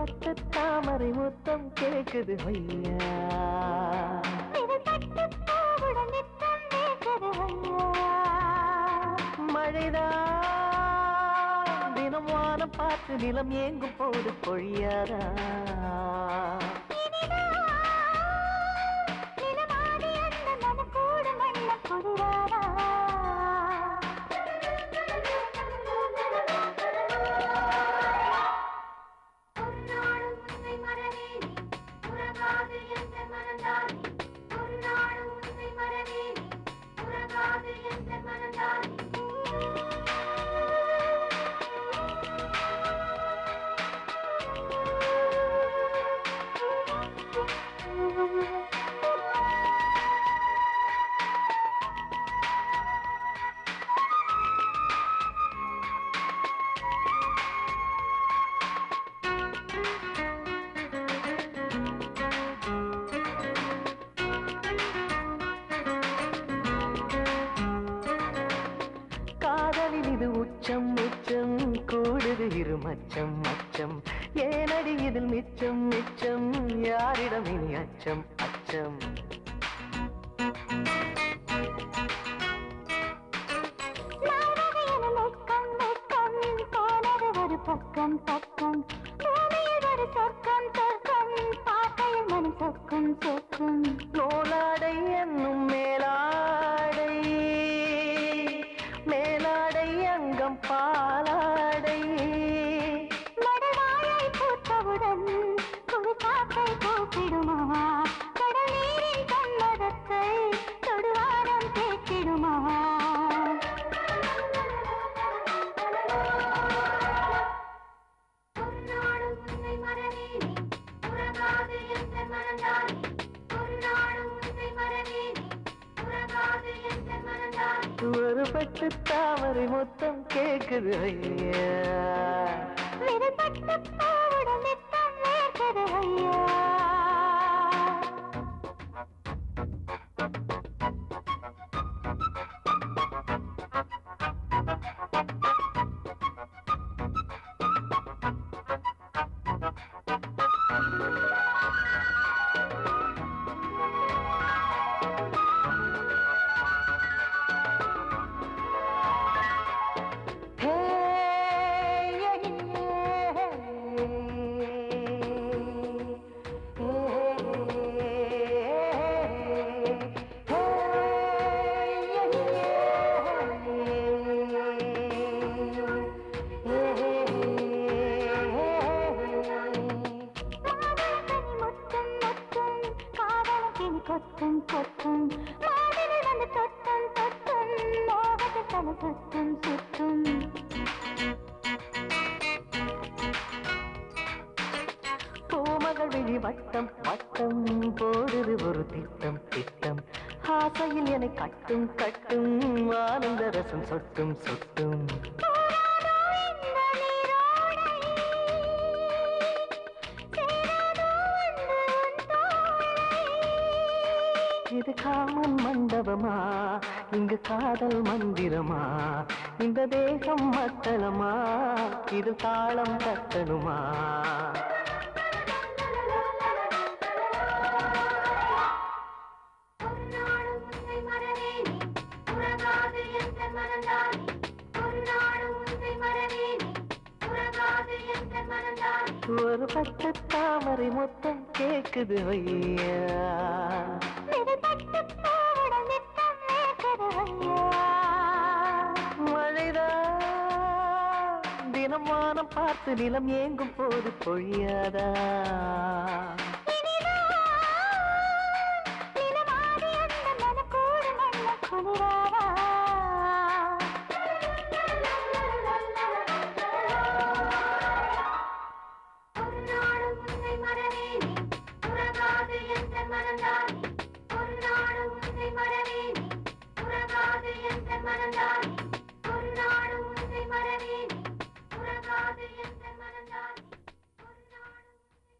பட்டு தாமரை முத்தம் கேட்குது ஐயா. விரல் மழைதான் தினம் வானம் பார்த்து நிலம் ஏங்கும் போது பொழியாதா? கூடுது இரு மச்சம் மச்சம் ஏனடி இதில் மிச்சம் மிச்சம்? யாரிடம் இனி அச்சம் அச்சம்? பக்கம் பக்கம். ஒரு சொர்க்கம் சொர்க்கம். பார்க்கையில் மனம் சொக்கும் சொக்கும் நூலாடை என்னும் மேலாடை நாளும் உன்னை மறவேனே உறங்காது என்ற மனந்தானே. ஒரு பட்டு தாமரை மொத்தம் கேக்குது ஐயா. रवैया கொத்தும் கொத்தும் மாதவி வந்து தொட்டும் தொட்டும் மோகத்தை தலை சுத்தும் சுத்தும் பூமகள் விழி வட்டம் வட்டம் போடுது ஒரு திட்டம் திட்டம். ஆசையில் என்னை கட்டும் கட்டும் ஆனந்த ரசம் சொட்டும் சொட்டும். இது காமன் மண்டபமா? இங்கு காதல் மந்திரமா? இந்த தேகம் மத்தளமா இது தாளம் தட்டணுமா ஒரு நாளும் உன்னை மறவேனே. உறங்காது என்ற வானம் பார்த்து நிலம் ஏங்கும் போது பொழியாதா?